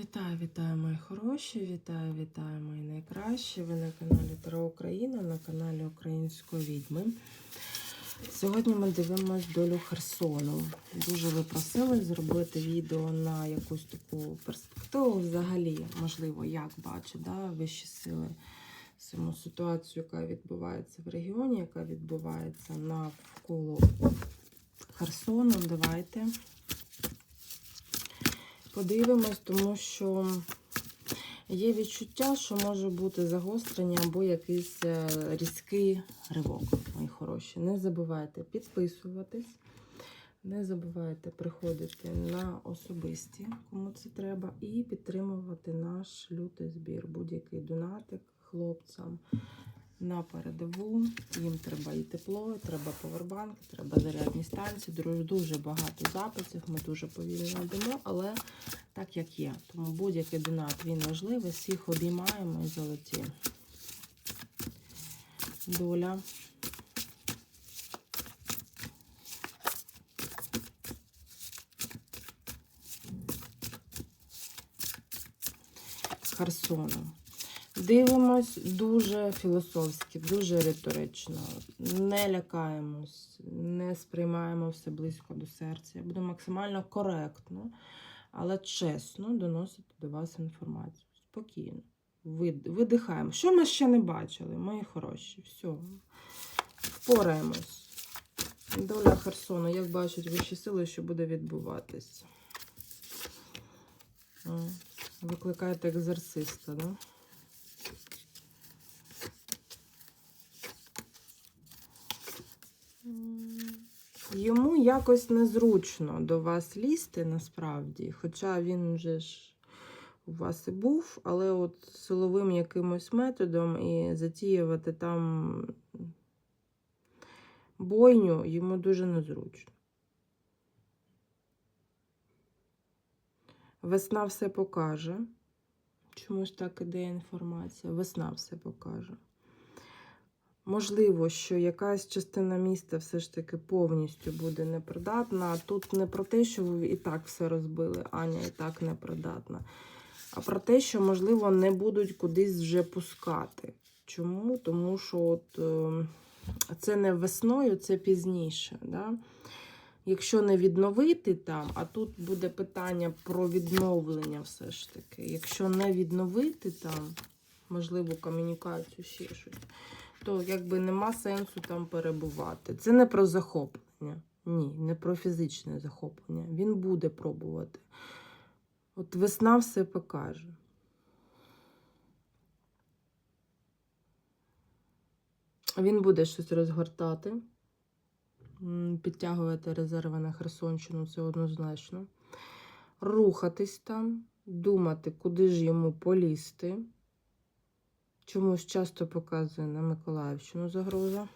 Вітаю, вітаю, мої хороші, вітаю, вітаю, мої найкращі. Ви на каналі Таро Україна, на каналі Української відьми. Сьогодні ми дивимося долю Херсону. Дуже ви просили зробити відео на якусь таку перспективу. Взагалі, можливо, як бачить, да, вищі сили саму ситуацію, яка відбувається в регіоні, яка відбувається навколо Херсону. Давайте подивимось, тому що є відчуття, що може бути загострення або якийсь е, різкий ривок, мої хороші. Не забувайте підписуватись, не забувайте приходити на особисті, кому це треба, і підтримувати наш лютий збір. Будь-який донатик хлопцям на передову. Їм треба і тепло, і треба повербанки, треба зарядні станції. Дуже багато записів. Ми дуже повільно йдемо, але так як є. Тому будь-який донат він важливий. Всіх обіймаємо і золоті. Доля. Херсону. Дивимось дуже філософськи, дуже риторично. Не лякаємось, не сприймаємо все близько до серця. Я буду максимально коректно, але чесно доносити до вас інформацію. Спокійно. Видихаємо. Що ми ще не бачили, мої хороші? Все. Впораємось. Доля Херсону, як бачать вищі сили, що буде відбуватись. М, Викликаєте екзорциста, да? Йому якось незручно до вас лізти насправді, хоча він вже ж у вас і був, але от силовим якимось методом і затіювати там бойню йому дуже незручно. Весна все покаже. Чомусь так іде інформація. Весна все покаже. Можливо, що якась частина міста все ж таки повністю буде непридатна. Тут не про те, що ви і так все розбили, Аня і так непридатна, а про те, що, можливо, не будуть кудись вже пускати. Чому? Тому що от, е, це не весною, це пізніше. Да? Якщо не відновити там, а тут буде питання про відновлення все ж таки. Якщо не відновити там, можливо, комунікацію, ще щось, то якби нема сенсу там перебувати. Це не про захоплення. Ні, не про фізичне захоплення. Він буде пробувати. От весна все покаже. Він буде щось розгортати, підтягувати резерви на Херсонщину, це однозначно. Рухатись там, думати, куди ж йому полізти. Чомусь часто показує на Миколаївщину загроза.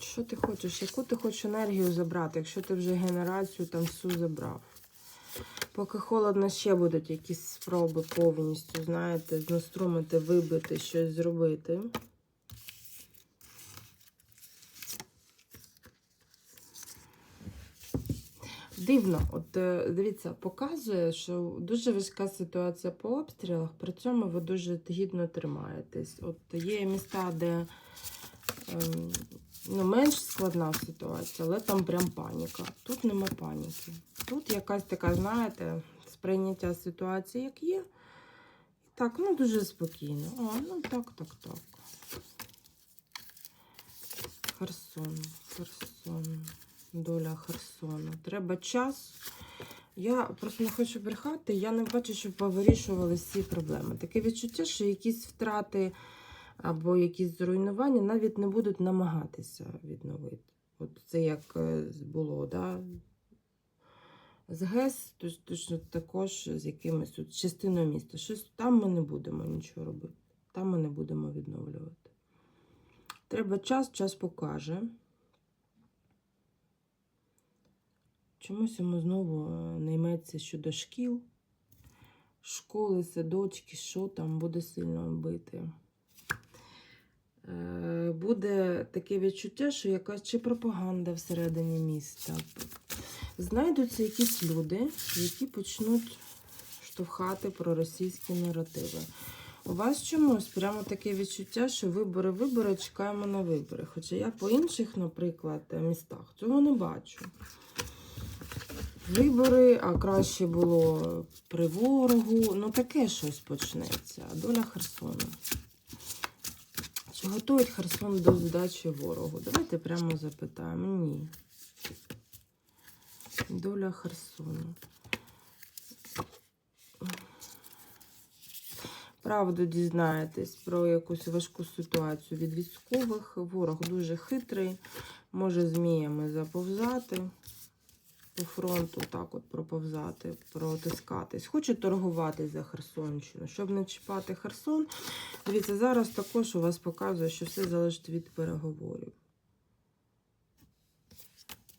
Що ти хочеш? Яку ти хочеш енергію забрати, якщо ти вже генерацію там всю забрав? Поки холодно, ще будуть якісь спроби повністю, знаєте, знаструмити, вибити, щось зробити. Дивно, от е, дивіться, показує, що дуже важка ситуація по обстрілах, при цьому ви дуже гідно тримаєтесь. От є міста, де ем, ну, менш складна ситуація, але там прям паніка. Тут нема паніки. Тут якась така, знаєте, сприйняття ситуації, як є. Так, ну дуже спокійно. О, ну так, так, так. Херсон, Херсон, доля Херсону. Треба час. Я просто не хочу брехати, я не бачу, щоб повирішували всі проблеми. Таке відчуття, що якісь втрати або якісь зруйнування навіть не будуть намагатися відновити. От це як е, було, да? з ГЕС, точно також з якимось от частиною міста. Щось там ми не будемо нічого робити. Там ми не будемо відновлювати. Треба час, час покаже. Чомусь йому знову е, не йметься щодо шкіл, школи, садочки, що там буде сильно бити. Е, Буде таке відчуття, що якась чи пропаганда всередині міста. Знайдуться якісь люди, які почнуть штовхати проросійські наративи. У вас чомусь прямо таке відчуття, що вибори, вибори, чекаємо на вибори. Хоча я по інших, наприклад, містах цього не бачу. Вибори, а краще було при ворогу. Ну, таке щось почнеться. Доля Херсону. Чи готують Херсон до здачі ворогу? Давайте прямо запитаємо. Ні. Доля Херсону. Правду дізнаєтесь про якусь важку ситуацію від військових. Ворог дуже хитрий, може зміями заповзати по фронту, так от проповзати, протискатись. Хоче торгувати за Херсонщину. Щоб не чіпати Херсон, дивіться, зараз також у вас показує, що все залежить від переговорів.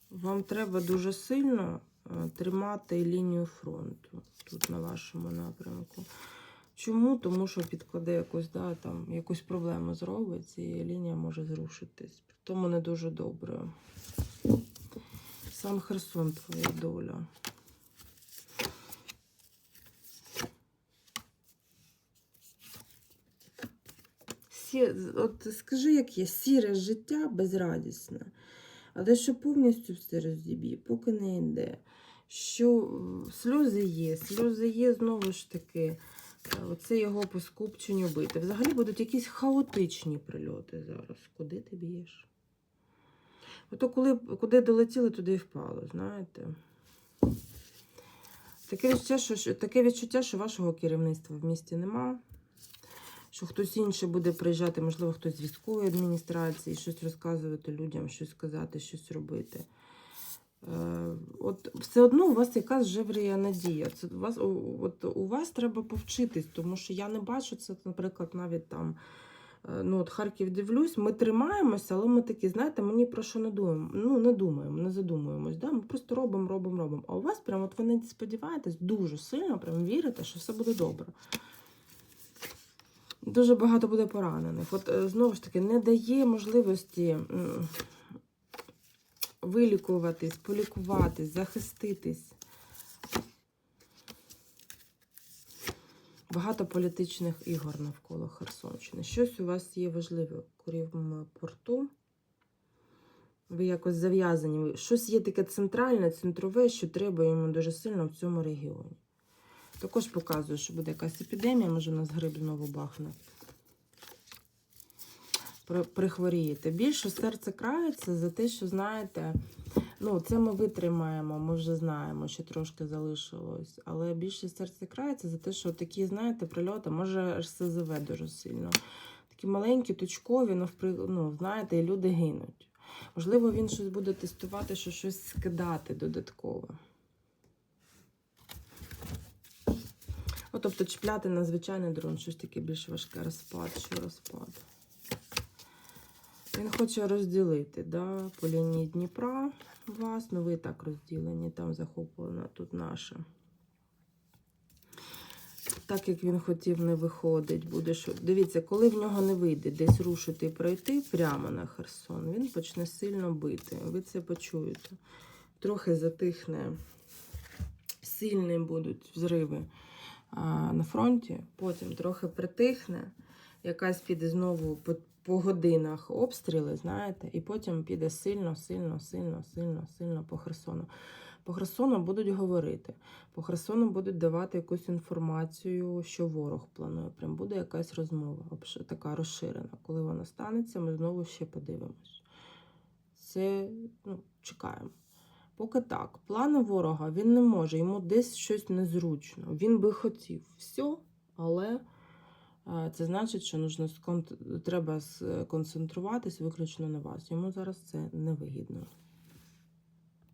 Вам треба дуже сильно е, тримати лінію фронту тут на вашому напрямку. Чому? Тому що підкладе якусь, да, там, якусь проблему зробить, і лінія може зрушитись. Тому не дуже добре. Сам Херсон твоя доля. Сі... От скажи, як є, сіре життя безрадісне. Але що повністю все розіб'є, поки не йде. Що е, сльози є, сльози є знову ж таки. е, Оце його по скупченню бити. Взагалі будуть якісь хаотичні прильоти зараз. Куди ти б'єш? Ото коли, куди долетіли, туди і впало, знаєте. Таке відчуття, що, таке відчуття, що вашого керівництва в місті нема. Що хтось інший буде приїжджати, можливо, хтось з військової адміністрації, щось розказувати людям, щось сказати, щось робити. Е, От все одно у вас якась жеврія надія. Це у вас, от у вас треба повчитись, тому що я не бачу це, наприклад, навіть там. Е, Ну, от Харків дивлюсь, ми тримаємося, але ми такі, знаєте, ми ні про що не думаємо. Ну, не думаємо, не задумуємось. Да? Ми просто робимо, робимо, робимо. А у вас прямо от ви не сподіваєтесь дуже сильно, прям вірите, що все буде добре. Дуже багато буде поранених. От е, знову ж таки, не дає можливості вилікуватись, полікуватись, захиститись. Багато політичних ігор навколо Херсонщини. Щось у вас є важливе в Курівому порту. Ви якось зав'язані. Щось є таке центральне, центрове, що треба йому дуже сильно в цьому регіоні. Також показує, що буде якась епідемія, може у нас гриб знову бахне. Прихворієте. Більше серце крається за те, що знаєте, ну це ми витримаємо, ми вже знаємо, що трошки залишилось. Але більше серце крається за те, що такі, знаєте, прильоти, може аж СЗВ дуже сильно. Такі маленькі, точкові, ну, ну знаєте, і люди гинуть. Можливо, він щось буде тестувати, що щось скидати додатково. Ну, тобто чіпляти на звичайний дрон, щось таке більш важке розпад, що розпад. Він хоче розділити да, по лінії Дніпра вас, ну ви так розділені, там захоплена тут наша. Так як він хотів, не виходить, буде що. Дивіться, коли в нього не вийде десь рушити і пройти прямо на Херсон, він почне сильно бити. Ви це почуєте. Трохи затихне, сильні будуть взриви а, на фронті, потім трохи притихне, якась піде знову по, по годинах обстріли, знаєте, і потім піде сильно, сильно, сильно, сильно, сильно по Херсону. По Херсону будуть говорити, по Херсону будуть давати якусь інформацію, що ворог планує. Прям буде якась розмова, така розширена. Коли вона станеться, ми знову ще подивимось. Це ну, чекаємо. Поки так, плани ворога він не може, йому десь щось незручно. Він би хотів все, але це значить, що нужно треба сконцентруватись виключно на вас. Йому зараз це невигідно.